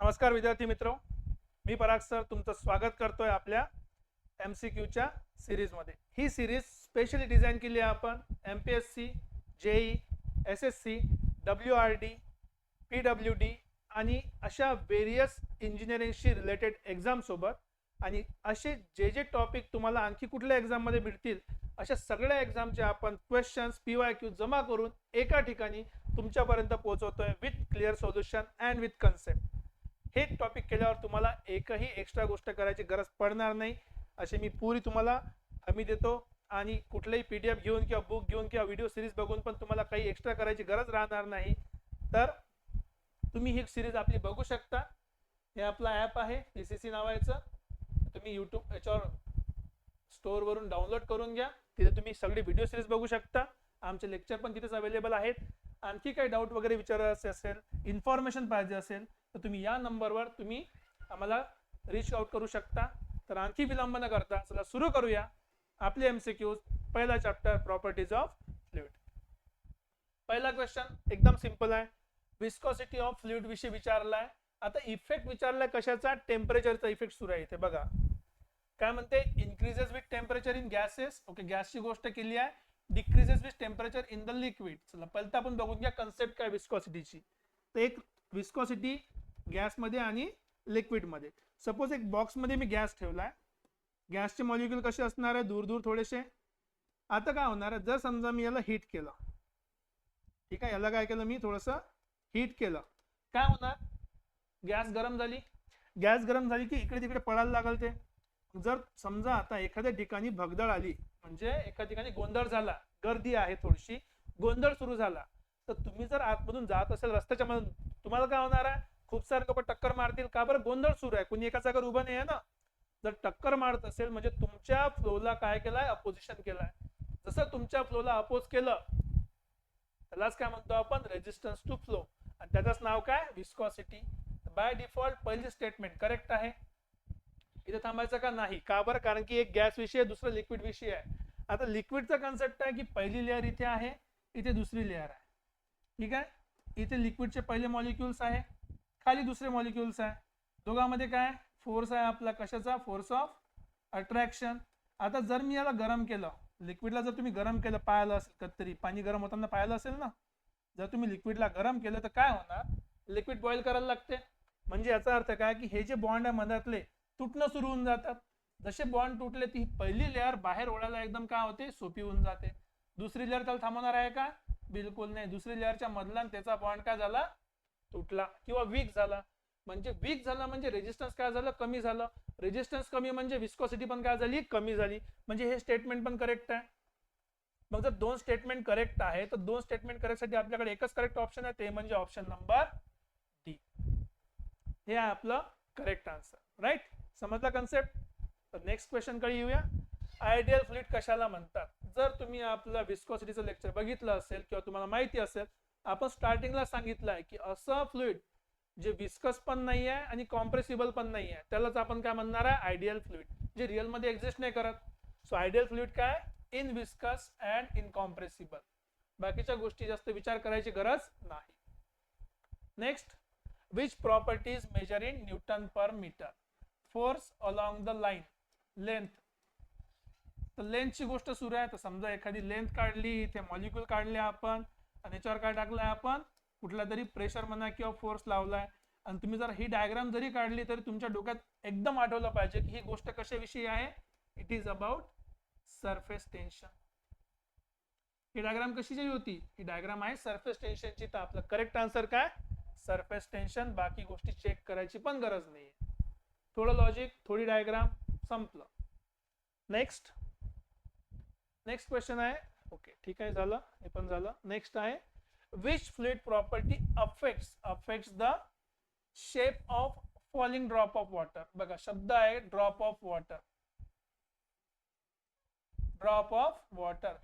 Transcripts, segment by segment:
नमस्कार विद्यार्थी मित्र. मी पराग सर तुमचं स्वागत करतोय आपल्या एम सी क्यूच्या सिरीजमध्ये. ही सिरीज स्पेशली डिझाईन केली आहे आपण. M P S C J E S S C W R D P W D आणि अशा वेरियस इंजिनिअरिंगशी रिलेटेड एक्झामसोबत आणि असे जे जे टॉपिक तुम्हाला आणखी कुठल्या एक्झाममध्ये भेटतील अशा सगळ्या एक्झामचे आपण क्वेश्चन्स पी वाय क्यू जमा करून एका ठिकाणी तुमच्यापर्यंत पोहोचवतोय with clear solution and with concept हे टॉपिक केल्यावर तुम्हाला एकही एक्स्ट्रा गोष्ट करायची गरज पडणार नाही. अशी मी पुरी तुम्हाला हमी देतो. आणि कुठलंही पी डी एफ घेऊन किंवा बुक घेऊन किंवा व्हिडिओ सिरीज बघून पण तुम्हाला काही एक्स्ट्रा करायची गरज राहणार नाही. तर तुम्ही ही सिरीज आपली बघू शकता. हे आपला ॲप आहे पी सी सी नावाचं. तुम्ही यूट्यूब याच्यावर स्टोअरवरून डाउनलोड करून घ्या. तिथे तुम्ही सगळी व्हिडिओ सिरीज बघू शकता. आमचे लेक्चर पण तिथेच अवेलेबल आहेत. आणखी काही डाऊट वगैरे विचारायचे असेल इन्फॉर्मेशन पाहिजे असेल तर तुम्ही या नंबरवर तुम्ही आम्हाला रीच आउट करू शकता. तर आणखी विलंब न करता चला सुरू करूया आपले एम सी क्यूज पहिला चॅप्टर प्रॉपर्टीज ऑफ फ्लुइड पहिला क्वेश्चन एकदम सिंपल आहे. विस्कॉसिटी ऑफ फ्लुइड विषयी विचारलाय. आता इफेक्ट विचारलाय कशाचा? टेम्परेचरचा इफेक्ट सुरू आहे इथे बघा. काय म्हणते? Increases with temperature in gases okay गॅसची गोष्ट केली आहे. Decreases with temperature in the liquid चला पहिलं आपण बघून घ्या कन्सेप्ट काय विस्कॉसिटीची तर एक विस्कॉसिटी गॅसमध्ये आणि लिक्विडमध्ये. सपोज एक बॉक्समध्ये मी गॅस ठेवलाय. गॅसचे मॉलिक्युल कसे असणार आहे? दूर दूर थोडेसे. आता काय होणार आहे? जर समजा मी याला हीट केलं. ठीक आहे? याला काय केलं मी? थोडंसं हीट केलं. काय होणार? गॅस गरम झाली. गॅस गरम झाली की इकडे तिकडे पडायला लागल ते. जर समजा आता एखाद्या ठिकाणी भगदळ आली म्हणजे एका ठिकाणी गोंधळ झाला गर्दी आहे थोडीशी गोंधळ सुरू झाला तर तुम्ही जर आतमधून जात असेल रस्त्याच्या मधून तुम्हाला काय होणार आहे? खूप सारे लोक टक्कर मारतील. का बरं? गोंधळ सुरू आहे. कुणी एका जागेवर उभं नाही आहे ना? जर टक्कर मारत असेल म्हणजे तुमच्या फ्लोला काय केलाय? अपोजिशन केलाय. जसं तुमच्या फ्लोला अपोज केलं त्यालाच काय म्हणतो आपण? रेजिस्टन्स टू फ्लो आणि त्याचंच नाव काय? विस्कॉसिटी बाय डिफॉल्ट पहिली स्टेटमेंट करेक्ट आहे. इथे थांबायचं का? नाही. का बरं? कारण की एक गॅस विषय आहे दुसरा लिक्विड विषय आहे. आता लिक्विडचा कन्सेप्ट आहे की पहिली लेअर इथे आहे इथे दुसरी लेअर आहे. ठीक आहे? इथे लिक्विडचे पहिले मॉलिक्युल्स आहे. खाली दुसरे मॉलिक्युल्स आहे. दोघांमध्ये काय? फोर्स आहे आपला. कशाचा? फोर्स ऑफ अट्रॅक्शन आता जर मी याला गरम केलं लिक्विडला जर तुम्ही गरम केलं पाहिलं असेल कधीतरी पाणी गरम होताना पाहिलं असेल ना? जर तुम्ही लिक्विडला गरम केलं तर काय होणार? लिक्विड बॉईल करायला लागते. म्हणजे याचा अर्थ काय? की हे जे बॉन्ड आहे मधातले तुटणं सुरू होऊन जातात. जसे बॉन्ड तुटले ती पहिली लेअर बाहेर ओढायला एकदम काय होते? सोपी होऊन जाते. दुसरी लेअर त्याला थांबवणार आहे का? बिलकुल नाही. दुसरी लेअरच्या मधला त्याचा बॉन्ड काय झाला? तुटला किंवा वीक झाला. म्हणजे वीक झाला म्हणजे रेजिस्टन्स काय झालं? कमी झालं. रेजिस्टन्स कमी म्हणजे विस्कॉसिटी पण काय झाली? कमी झाली. म्हणजे हे स्टेटमेंट पण करेक्ट आहे. मग जर दोन स्टेटमेंट करेक्ट आहे तर दोन स्टेटमेंट करेक्टसाठी आपल्याकडे एकच करेक्ट ऑप्शन आहे. ते म्हणजे ऑप्शन नंबर डी हे आहे आपलं करेक्ट आन्सर राईट समजला कन्सेप्ट तर नेक्स्ट क्वेश्चनकडे येऊया. आयडियल फ्लिट कशाला म्हणतात? जर तुम्ही आपलं विस्कॉसिटीचं लेक्चर बघितलं असेल किंवा तुम्हाला माहिती असेल आपण स्टार्टिंगला सांगितलंय की असं फ्लुईड जे विस्कस पण नाही आहे आणि कॉम्प्रेसिबल पण नाही आहे त्यालाच आपण काय म्हणणार आहे? आयडियल फ्लुइड जे रिअलमध्ये एक्झिस्ट नाही करत. सो आयडियल फ्लुइड काय? In viscous and incompressible बाकीच्या गोष्टी जास्त विचार करायची गरज नाही. Next which properties measure in newton per metre force along the line length तर लेंथची गोष्ट सुरू आहे. तर समजा एखादी लेंथ काढली इथे मॉलिक्युल काढले आपण. आणि याच्यावर काय टाकलंय आपण? कुठला तरी प्रेशर म्हणा किंवा फोर्स लावलाय. आणि तुम्ही जर ही डायग्राम जरी काढली तरी तुमच्या डोक्यात एकदम आठवलं पाहिजे की ही गोष्ट कशाविषयी आहे? It is about surface tension he diagram कशीची होती? ही डायग्राम आहे सरफेस टेन्शनची तर आपलं करेक्ट आन्सर काय? सरफेस टेन्शन बाकी गोष्टी चेक करायची पण गरज नाहीये. थोडं लॉजिक थोडी डायग्राम संपलं. नेक्स्ट नेक्स्ट क्वेश्चन आहे. ओके ठीक आहे झालं. हे पण झालं. नेक्स्ट आहे. Which fluid property affects affects the shape of falling drop of water बघा शब्द आहे drop of water drop of water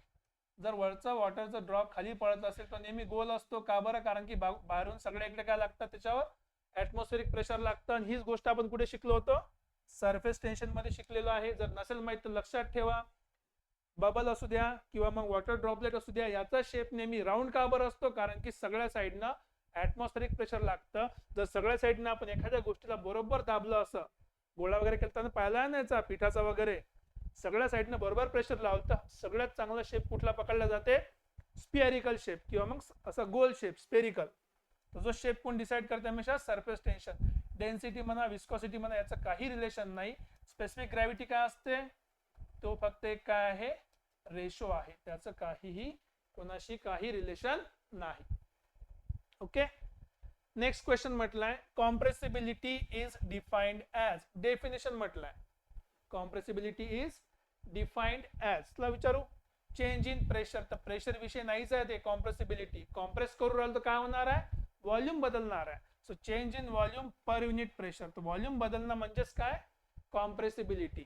जर वरचा वॉटरचा ड्रॉप खाली पडत असेल तर नेहमी गोल असतो. का बरं? कारण की बाहेरून सगळ्या इकडे काय लागतं? त्याच्यावर ऍटमॉस्फेरिक प्रेशर लागतं. आणि हीच गोष्ट आपण कुठे शिकलो होतो? सरफेस टेन्शनमध्ये शिकलेलो आहे. जर नसेल माहीत तर लक्षात ठेवा. बबल असू द्या किंवा मग वॉटर ड्रॉपलेट असू द्या याचा शेप नेहमी राऊंड का बरं असतो? कारण की सगळ्या साईडना ऍटमॉस्फेरिक प्रेशर लागतं. जर सगळ्या साईडनं आपण एखाद्या गोष्टीला बरोबर दाबलं असं गोळा वगैरे केलताना पाहिला नाहीचा पिठाचा वगैरे सगळ्या साईडनं बरोबर प्रेशर लावलं तर सगळ्यात चांगला शेप कुठला पकडला जाते? स्पिअरिकल शेप किंवा मग असा गोल शेप स्पेरिकल जो शेप कोण डिसाईड करते हमेशा? सरफेस टेन्शन डेन्सिटी म्हणा विस्कॉसिटी म्हणा याचं काही रिलेशन नाही. स्पेसिफिक ग्रॅव्हिटी काय असते? तो फक्त एक काय आहे? रेशो आहे. त्याचं काहीही कोणाशी काही रिलेशन नाही. ओके नेक्स्ट क्वेश्चन म्हटलंय compressibility is defined as definition म्हटलंय. कॉम्प्रेसिबिलिटी इज डिफाइंड ऍज तुला विचारू. चेंज इन प्रेशर तर प्रेशर विषय नाहीच आहे ते कॉम्प्रेसिबिलिटी कॉम्प्रेस करू राहिलं तर काय होणार आहे? व्हॉल्यूम बदलणार आहे. So change in volume per unit pressure तर व्हॉल्यूम बदलणं म्हणजेच काय? कॉम्प्रेसिबिलिटी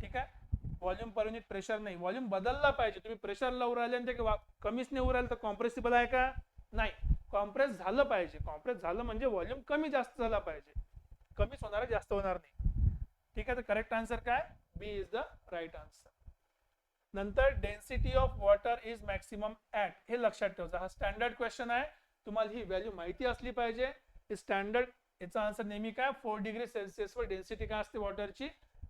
ठीक आहे? व्हॉल्यूम पर म्हणजे युनिट प्रेशर नाही. व्हॉल्यूम बदलला पाहिजे. तुम्ही प्रेशर लावून राहिले आणि ते वा- कमीच नाही राहिले तर कॉम्प्रेसिबल आहे का? नाही. कॉम्प्रेस झालं पाहिजे. कॉम्प्रेस झालं म्हणजे व्हॉल्यूम कमी जास्त झाला पाहिजे. कमीच होणार जास्त होणार नाही. ठीक आहे तर करेक्ट आन्सर काय? B is the right answer नंतर density of water is maximum at हे लक्षात ठेवायचं हा स्टँडर्ड क्वेश्चन आहे. तुम्हाला ही व्हॅल्यू माहिती असली पाहिजे. स्टँडर्ड याचा आन्सर नेहमी काय? फोर डिग्री सेल्सिअसवर डेन्सिटी काय असते वॉटरची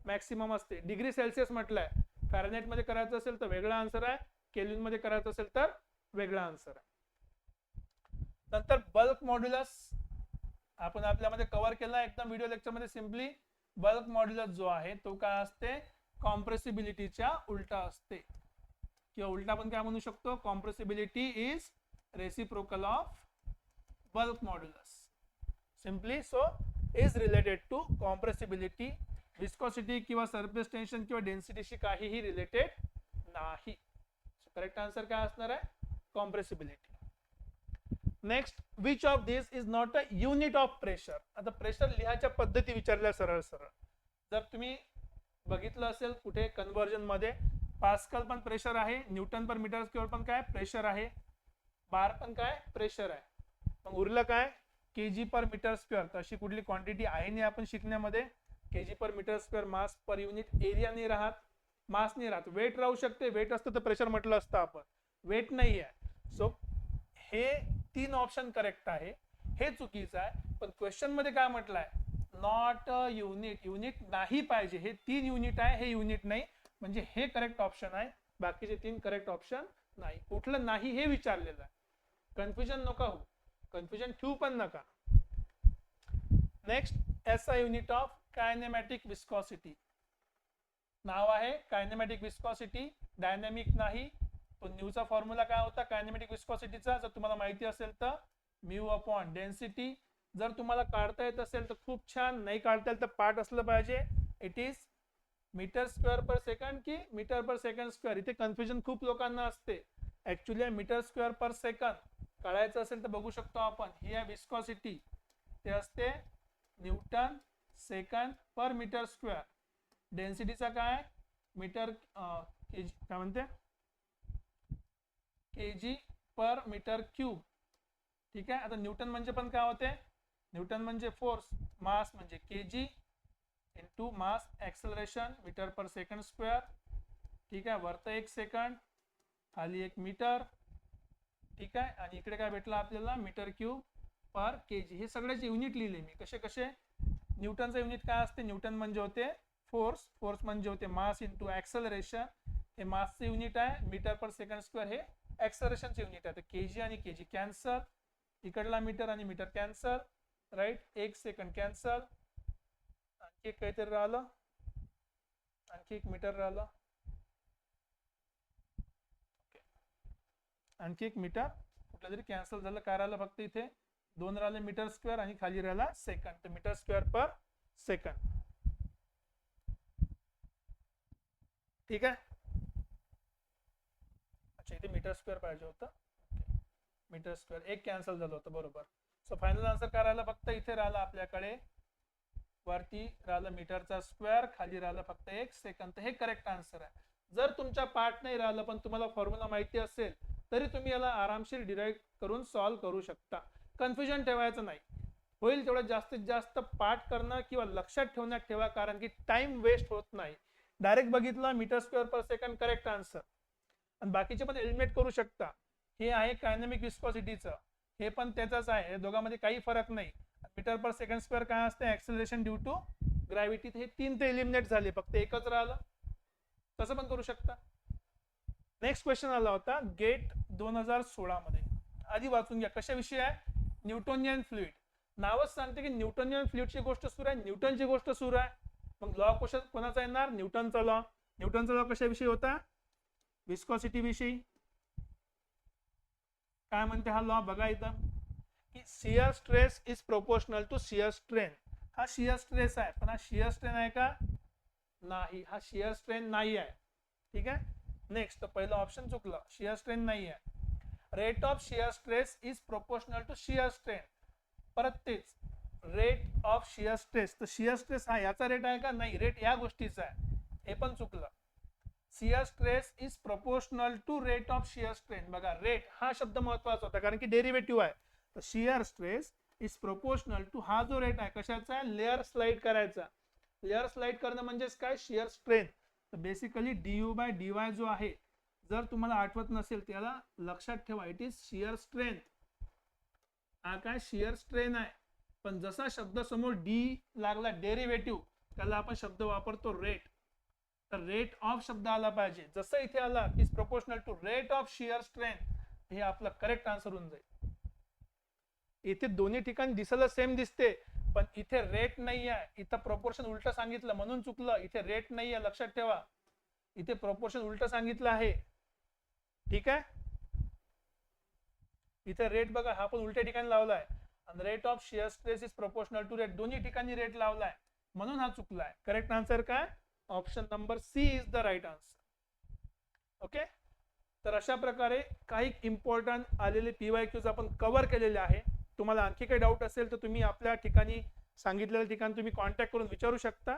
मॅक्सिमम असते. डिग्री सेल्सिअस म्हटलंय. फॅरनेटमध्ये करायचं असेल तर वेगळा आन्सर आहे. केलिनमध्ये करायचं असेल तर वेगळा आन्सर आहे. नंतर बल्क मॉड्युलस आपण आपल्यामध्ये कव्हर केला एकदम व्हिडिओ लेक्चरमध्ये सिम्पली बल्क मॉड्युलस जो आहे तो काय असते? कॉम्प्रेसिबिलिटीच्या उलटा असते. किंवा उलटा आपण काय म्हणू शकतो? Compressibility is reciprocal of bulk modulus simply so is related to compressibility viscosity किंवा सरफेस टेन्शन किंवा डेन्सिटीशी काहीही रिलेटेड नाही. करेक्ट आन्सर काय असणार आहे? Compressibility next which of this is not a unit of pressure आता प्रेशर लिहायच्या पद्धती विचारल्या सरळ सरळ. जर तुम्ही बघितलं असेल कुठे कन्व्हर्जनमध्ये पास्कल पण प्रेशर आहे न्यूटन पर मीटर स्क्युअर पण काय? प्रेशर आहे. बार पण काय? प्रेशर आहे. मग उरलं काय? के जी पर मीटर स्क्वेअर तर अशी कुठली क्वांटिटी आहे नाही आपण शिकण्यामध्ये? K G per metre square mass per unit area नाही राहत मास नाही राहत. वेट राहू शकते वेट असतं तर प्रेशर म्हटलं असतं आपण. वेट नाही आहे सो हे तीन ऑप्शन करेक्ट आहे. हे चुकीचं आहे. पण क्वेश्चनमध्ये काय म्हटलंय? नॉट अ युनिट युनिट नाही पाहिजे. हे तीन युनिट आहे हे युनिट नाही. म्हणजे हे करेक्ट ऑप्शन आहे. बाकीचे तीन करेक्ट ऑप्शन नाही. कुठलं नाही हे विचारलेलं आहे. कन्फ्युजन नका हो कन्फ्युजन ठेवू पण नका. Next S I unit of kinematic viscosity नाव आहे कायनेमॅटिक विस्कॉसिटी डायनॅमिक नाही. तो न्यूचा फॉर्म्युला काय होता? कायनेमॅटिक विस्कॉसिटीचा जर तुम्हाला माहिती असेल तर म्यू अपॉन डेन्सिटी जर तुम्हाला काढता येत असेल तर खूप छान. नाही काढता येईल तर पार्ट असलं पाहिजे. It is metre square per second की मीटर पर सेकंड स्क्वेअर इथे कन्फ्युजन खूप लोकांना असते. Actually metre square per second काढायचं असेल तर बघू शकतो आपण. ही आहे विस्कॉसिटी ते असते newton second per metre square. डेन्सिटीचा काय मीटर के जी काय म्हणते? K G per metre cube. ठीक आहे? आता न्यूटन म्हणजे पण काय होते? न्यूटन म्हणजे फोर्स मास म्हणजे K G into mass acceleration metre per second square. ठीक आहे? वरत एक सेकंड खाली एक मीटर. ठीक आहे? आणि इकडे काय भेटलं आपल्याला? मीटर क्यूब पर के जी हे सगळ्याचे युनिट लिहिले मी. कसे कसे? न्यूटनचं युनिट काय असते न्यूटन म्हणजे होते फोर्स फोर्स म्हणजे होते मास इंटू ऍक्सलरेशन हे मासचे युनिट आहे मीटर पर सेकंड स्क्वेअर हे ऍक्सलरेशनचे युनिट आहे तर K G K G cancel इकडला metre metre cancel right एक सेकंड आणखी एक काहीतरी राहिलं, आणखी एक मीटर आणखी एक मीटर, कुठलं तरी कॅन्सल झालं दोन राहिले मीटर स्क्वेअर आणि खाली राहिला सेकंड तर मीटर स्क्वेअर पर सेकंड ठीक आहे? अच्छा इथे मीटर स्क्वेअर पाहिजे होतं. मीटर स्क्वेअर एक कॅन्सल झालं होतं बरोबर. सो फायनल आन्सर काय राहिला? फक्त इथे राहिला आपल्याकडे. वरती राहिलं मीटरचा स्क्वेअर खाली राहिलं फक्त एक सेकंद. हे करेक्ट आन्सर आहे. जर तुमच्या पार्ट नाही राहिलं पण तुम्हाला फॉर्म्युला माहिती असेल तरी तुम्ही याला आरामशीर डिराईव्ह करून सॉल्व्ह करू शकता. कन्फ्युजन ठेवायचं नाही. होईल तेवढं जास्तीत जास्त पाठ करणं किंवा लक्षात ठेवण्यात ठेवा कारण की टाइम वेस्ट होत नाही. डायरेक्ट बघितलं metre square per second correct answer आणि बाकीचे पण एलिमिनेट करू शकता. हे आहे कायनेमिक विस्कॉसिटीचं हे पण त्याचाच आहे. दोघांमध्ये काही फरक नाही. मीटर पर सेकंड स्क्वेअर काय असते? ऍक्सिलरेशन ड्यू टू ग्रॅव्हिटी हे तीन ते एलिमिनेट झाले. फक्त एकच राहिलं. तसं पण करू शकता. नेक्स्ट क्वेश्चन आला होता. गेट दोन हजार सोळा मध्ये. आधी वाचून घ्या. कशाविषयी आहे? Newtonian fluid. नावच सांगते की न्यूटोनियन फ्लुइडची गोष्ट सुरू आहे न्यूटनची गोष्ट सुरू आहे. मग लॉ क्वेश्चन कोणाचा येणार? न्यूटनचा लॉ न्यूटनचा लॉ कशाविषयी होता? विस्कॉसिटी विषयी. काय म्हणते हा लॉ बघा इथं. की shear stress is proportional to shear strain हा शियर स्ट्रेस आहे पण हा शियर स्ट्रेन आहे का? नाही. हा शियर स्ट्रेन नाही आहे. ठीक आहे? नेक्स्ट पहिलं ऑप्शन चुकलं. शियर स्ट्रेन नाही आहे. Rate of shear stress is proportional to shear strain परत तेच रेट ऑफ शिअर स्ट्रेस तर शियर स्ट्रेस हा याचा रेट आहे का? नाही रेट या गोष्टीचा आहे. हे पण चुकलं. Shear stress is proportional to rate of shear strain बघा रेट हा शब्द महत्त्वाचा होता कारण की डेरिव्हेटिव्ह आहे. तर shear stress is proportional to हा जो रेट आहे कशाचा आहे? लेअर स्लाइड करायचा. लेअर स्लाइड करणं म्हणजेच काय? शिअर स्ट्रेन तर basically D U by D Y जो आहे जर तुम्हाला आठवत नसेल त्याला लक्षात ठेवा. इट इज शियर स्ट्रेंथ हा काय? शियर स्ट्रेन आहे. पण जसा शब्द समोर डी लागला डेरिव्हेटिव्ह त्याला आपण शब्द वापरतो रेट तर रेट ऑफ शब्द आला पाहिजे. जसं इथे आला is proportional to rate of shear strength हे आपलं करेक्ट आन्सर होऊन जाईल. इथे दोन्ही ठिकाणी दिसायला सेम दिसते. पण इथे रेट नाही आहे इथं प्रपोर्शन उलट सांगितलं म्हणून चुकलं. इथे रेट नाही आहे लक्षात ठेवा. इथे प्रपोर्शन उलट सांगितलं आहे. ठीक आहे? इथे रेट बघा हा पण उलट्या ठिकाणी लावलाय. आणि rate of shear stress is proportional to rate दोन्ही ठिकाणी रेट लावलाय. म्हणून हा चुकलाय. करेक्ट आन्सर काय? Option number C is the right answer okay तर अशा प्रकारे काही इम्पॉर्टंट आलेले पीवाय क्यूज आपण कव्हर केलेले आहे. तुम्हाला आणखी काही डाऊट असेल तर तुम्ही आपल्या ठिकाणी सांगितलेल्या ठिकाणी तुम्ही कॉन्टॅक्ट करून विचारू शकता.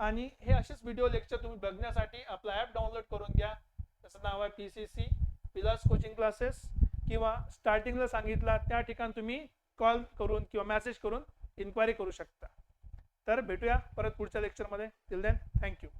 आणि हे असेच व्हिडिओ लेक्चर तुम्ही बघण्यासाठी आपला ॲप डाउनलोड करून घ्या. त्याचं नाव आहे पी सी सी पिलास कोचिंग क्लासेस किंवा स्टार्टिंगला सांगितला त्या ठिकाणी तुम्ही कॉल करून किंवा मेसेज करून इन्क्वायरी करू शकता. तर भेटूया परत पुढच्या लेक्चरमध्ये टिल देन थँक्यू